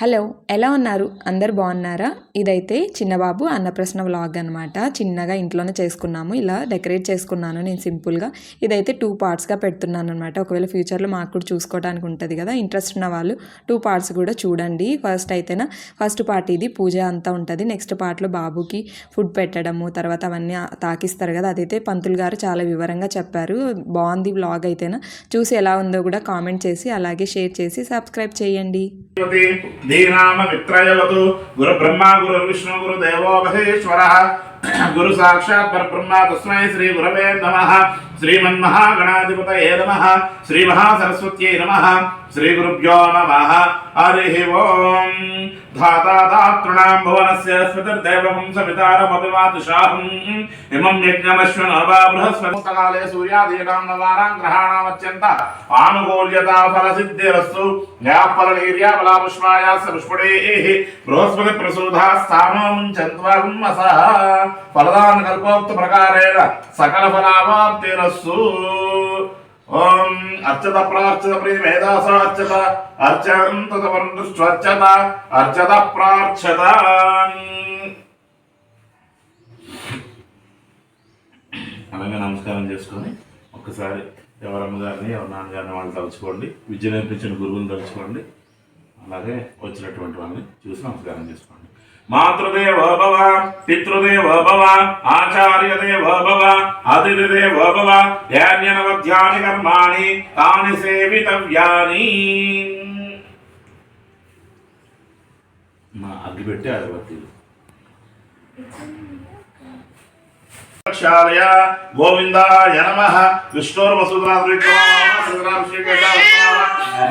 Hello ఎలా ఉన్నారు? అందరు బాగున్నారా? ఇదైతే చిన్నబాబు అన్నప్రశ్న వ్లాగ్ అనమాట చిన్నగా ఇంట్లోనే చేసుకున్నాము. ఇలా డెకరేట్ చేసుకున్నాను నేను సింపుల్గా. ఇదైతే టూ పార్ట్స్గా పెడుతున్నాను అనమాట ఒకవేళ ఫ్యూచర్లో మాకు కూడా చూసుకోవడానికి ఉంటుంది కదా ఇంట్రెస్ట్ ఉన్న వాళ్ళు టూ పార్ట్స్ కూడా చూడండి. ఫస్ట్ అయితేనా ఫస్ట్ పార్ట్ ఇది పూజ అంతా ఉంటుంది. నెక్స్ట్ పార్ట్లో బాబుకి ఫుడ్ పెట్టడము తర్వాత అవన్నీ తాకిస్తారు కదా. అదైతే పంతులు గారు చాలా వివరంగా చెప్పారు. బాగుంది వ్లాగ్ అయితేనా. చూసి ఎలా ఉందో కూడా కామెంట్ చేసి అలాగే షేర్ చేసి సబ్స్క్రైబ్ చేయండి. యువతి దీనామ మిత్రయవతు గురు బ్రహ్మ గురు విష్ణు గురు దేవో మహేశ్వర గురు సాక్షాత్ పరబ్రహ్మ తస్మై శ్రీ గురవే నమ శ్రీమన్మహాగణాధిపతయే నమ శ్రీ మహాసరస్వత్యై నమ శ్రీ గురుభ్యో నమ హరి ఓం ధాతాతృణాం భువనస్య స్మృతిర్దేవం సవితారమపి మాతుషాహం ఇమం యజ్ఞమశ్వనవా బృహస్పతికాలే సూర్యాదీనాం నవానాం గ్రహాణామత్యంత ఆనుకూల్యతా ఫలసిద్ధిరస్సు యా ఫలనీర్యా బలాపుష్మాయాస పుష్పడేః బృహస్పతి ప్రసూధా స్థానం ముంచంత్వం అసహ ఫలదాన కల్పోక్త ప్రకారేణ సకల ఫలావాప్తిరస్సు ఓం అర్చత ప్రార్చత ప్రియమేధాస అర్చత అర్చంత వర్చత అర్చత ప్రార్చత. అలాగే నమస్కారం చేసుకొని ఒక్కసారి ఎవరమ్మ గారిని ఎవరి నాన్నగారిని వాళ్ళు తలుచుకోండి. విద్య నేర్పించిన గురువుని తలుచుకోండి. అలాగే వచ్చినటువంటి వాళ్ళని చూసి నమస్కారం చేసుకోండి. మాతృదేవ భవ పితృదేవ భవ ఆచార్యదేవ భవ అతిథిదేవ భవ యాన్యనవధ్యాని కర్మాణి తాని సేవితవ్యాని. మా అగ్గి పెట్టి అగరబత్తీలు ప్రక్షాళయ గోవిందాయ నమ.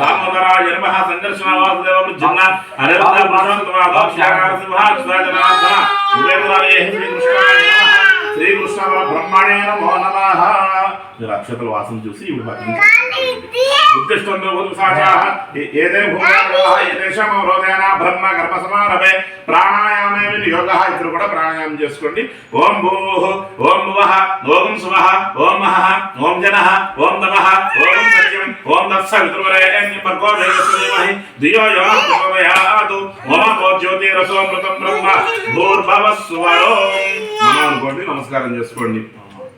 దామోదరాయ నమ. సంఘర్షణ వాసుదేవ జిన్న అనిరుద్ధ శ్రీకృష్ణ బ్రహ్మణే నమో మీరు అక్షతల వాసన చూసి ఇప్పుడు ఉత్తిష్టంతో సాచాః ఏదే భూమాః ఏదేషాం అవరోధేన బ్రహ్మ కర్మ సమారభే ప్రాణాయామే వినియోగః ఇప్పుడు కూడా ప్రాణాయామం చేసుకోండి. ఓం భూః ఓం భువః ఓం సువః ఓం మహః ఓం జనః ఓం తమః ఓం సత్యం ఓం తత్సవితుర్వరేణ్యం భర్గో ధియో యో జ్యోతిరసోమృతం బ్రహ్మ భూర్భవస్వరో అనుకోండి నమస్కారం చేసుకోండి.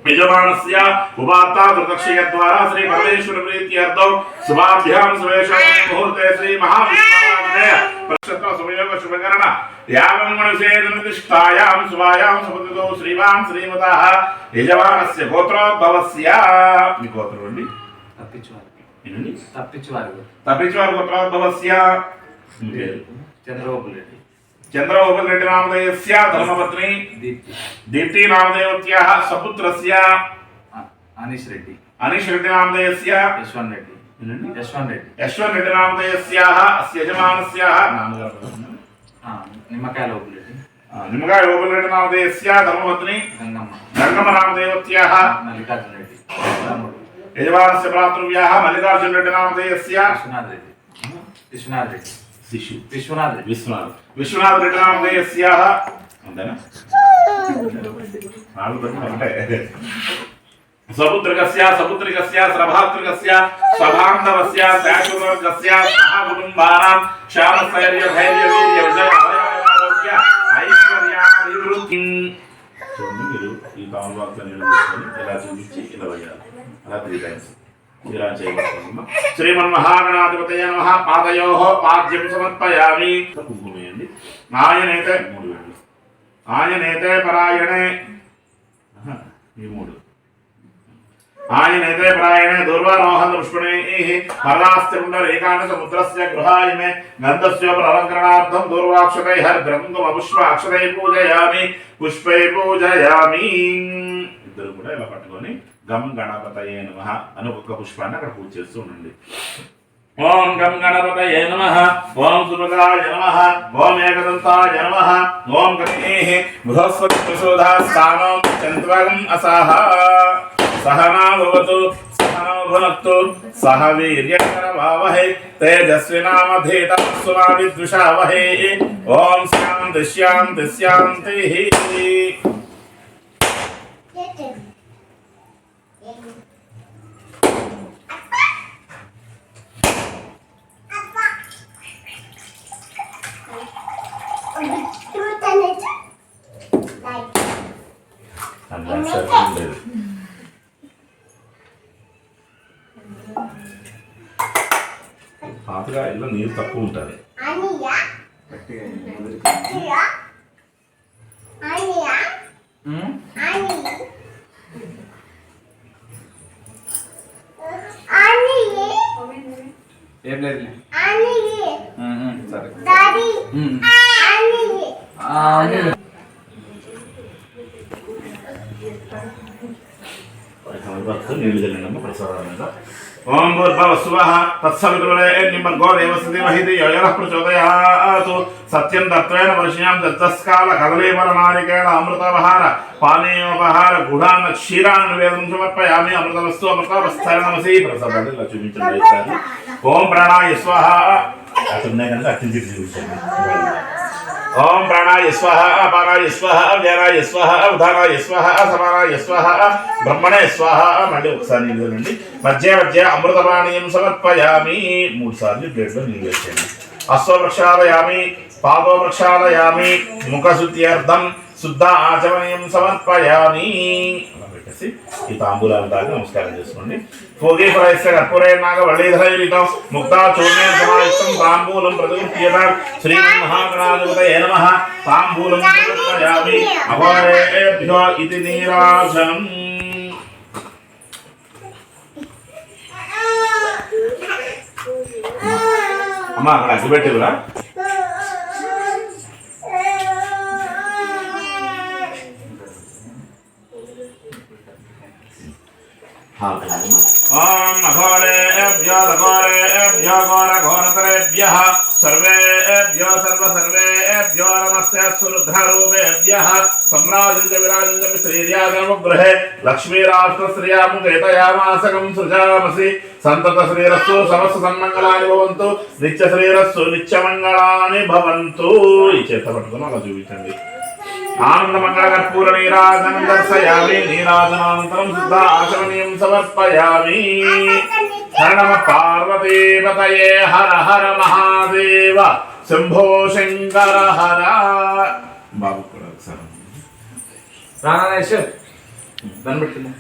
యజమానస్య ఉపాత్తా దుర్దక్షియ ద్వారా శ్రీ పరమేశ్వర ప్రీత్యర్థం శుభాభ్యాం సువేషాం ముహూర్తే శ్రీ మహావిష్ణువాగ్నే ప్రక్షత్ర సుమయోగ శుభకరణ. యాగం మణిషేదనిష్టాయాం శుభాయాం సుపతితో శ్రీవాన్ శ్రీమతః. యజమానస్య గోత్రోద్భవస్య. మీ గోత్రం అండి? తప్పించువారు. తప్పించువారు. గోత్రోద్భవస్య. చంద్రబాబు రెడ్డి. చంద్రబాబు రెడ్డి నామధేయస్య ధర్మపత్ని దీప్తి నామధేయవత్యాः సపుత్రస్య అనీష్ రెడ్డి అనీష్ రెడ్డి నామధేయస్య యశ్వంత్ రెడ్డి? యశ్వంత్ రెడ్డి యశ్వన్ రెడ్డి నామధేయస్యాः అస్య యజమానస్యాः ఆ, నిమ్మకాయ లోపల రెడ్డి ఆ, నిమ్మగాయ ఓబుల్ రెడ్డి నామధేయస్య ధర్మపత్ని గంగమ్మ గంగమ్మ నామధేయవత్యాः మల్లికార్జున రెడ్డి యజమానస్య భ్రాతృవ్యాः మల్లికార్జున రెడ్డి నామధేయస్య విశ్వనాథ్ రెడ్డి విశ్వనాథ్ రెడ్డి శిశు విశ్వనాథ్ రెడ్డి విశ్వనాథ్ విశ్వనాథ్ రెడ్డి నామధేయస్యాः అంతేనా నాలుగు ధర్మం అంటే సపుత్రికస్య సపుత్రికస్య స్రభాత్రికస్య స్వభాంధవస్య శాశ్వతవర్గస్య మహాకుటుంబానాం క్షామస్థైర్య ధైర్య వీర్య విజయ ఆరోగ్య ఐశ్వర్యాభివృద్ధి చూడండి మీరు ఈ తామబాక్స్ నీళ్ళు తీసుకొని ఇలా చూపించి ఇలా వేయాలి అలా త్రీ టైమ్స్ ఇలా చేయగలుగుతామమ్మా శ్రీమన్మహాగణాధిపతయ నమ. పాదయో పాద్యం సమర్పయామి. కుంకుమేయండి ఆయనైతే మూడు వేళ్ళు ఆయనైతే పరాయణే. ఈ మూడు. ఆయనైతే పరాయణే. దుర్వారోహణ పుష్పణే పరదాస్తి పుండరీకాండ సముద్రస్య గృహాయిమే గంధస్యోపలంకరణార్థం దూర్వాక్షతై హరిద్రంగమ పుష్ప అక్షతై పూజయామి. పుష్పై పూజయామి. ఇద్దరు కూడా ఇలా పట్టుకొని గం గణపతయే నమ అని ఒక్కొక్క పుష్పాన్ని అక్కడ పూజ చేస్తూ ఉండండి. ఓం గం గణపతయే నమ ఓం సుభగాయ నమ ఓం ఏకదంతాయ నమ ఓం గణే బృహస్పతి ప్రసోదా స్థానం చంద్రం అసహ. సహనా భవతు భునక్తు సహ వీర్యకరవావహై తేజస్వినామధీతమస్సు మా ఓం శాంతి శాంతి శాంతి పాతకాయల్లో నీరు తక్కువ ఉంటుంది. గట్టిగా ఏం ఉమ్, సరే. నీళ్ళు చల్లినమ్మ ప్రసాదం వర్షిణాం దత్తస్కాల కదలీవర నారికేళ అమృతవహార పానీయోపహార గుడాన్న క్షీరాన్ని నివేదనం సమర్పయామి అమృతవస్తు అమృతవస్థాయ నమసి ప్రసాదాన్ని ఇలా చూపించండి ఈసారి ఓం ప్రాణాయ స్వః అతున్నాయి కనుక అత్యంత ఓం ప్రాణాయ స్వహ అపానాయ స్వహ వ్యానాయ స్వహ ఉదానాయ స్వహ సమానాయ స్వహ బ్రహ్మణే స్వహ మళ్ళీ ఒకసారి నీళ్ళు మధ్య మధ్య అమృతపానీయం సమర్పయామి. మూడు సార్లు ప్లేట్లో నీళ్ళు వేసేయండి. అశ్వవృక్షాలయామి పాదో వృక్షాలయామి ముఖశుద్ధ్యర్థం శుద్ధ ఆచమనీయం సమర్పయామి. పెట్టేసి ఈ తాంబూలాలు తాగి నమస్కారం చేసుకోండి. భోగి ఫలైస్య కర్పూరే నాగ వల్లీధరయుతం ముక్తా చూర్ణేన సమాయుక్తం తాంబూలం ప్రతిగృహ్యత శ్రీమన్మహాగణాధిపతయే నమః. తాంబూలం సమర్పయామి అఘోరేభ్యో ఇతి నీరాజనం. అమ్మ అక్కడ అగ్గి పెట్టివురా ఓం అఘోరేభ్యో అఘోరేభ్యో ఘోర ఘోరతరేభ్యః సర్వేభ్యో సర్వ సర్వేభ్యో నమస్తే సురుద్రరూపేభ్యః సమ్రాజంచ విరాజంచ శ్రీర్యాగముగృహే లక్ష్మీరాష్ట్ర శ్రియాముఖేతయామాసకం సృజామసి సంతత శ్రీరస్సు సమస్త సన్మంగళాని భవంతు నిత్య శ్రీరస్సు నిత్యమంగళాని భవంతు ఈ చేత పట్టుకుని అలా చూపించండి ఆనందమంగళ కర్పూర నీరాజనం దర్శయామి నీరాజనానంతరం శుద్ధ ఆచరణీయం సమర్పయామి హర నమ పార్వతీపతయే హర హర మహాదేవ శంభో శంకర హర బాబు కూడా ఒకసారి దాన్ని పెట్టిందా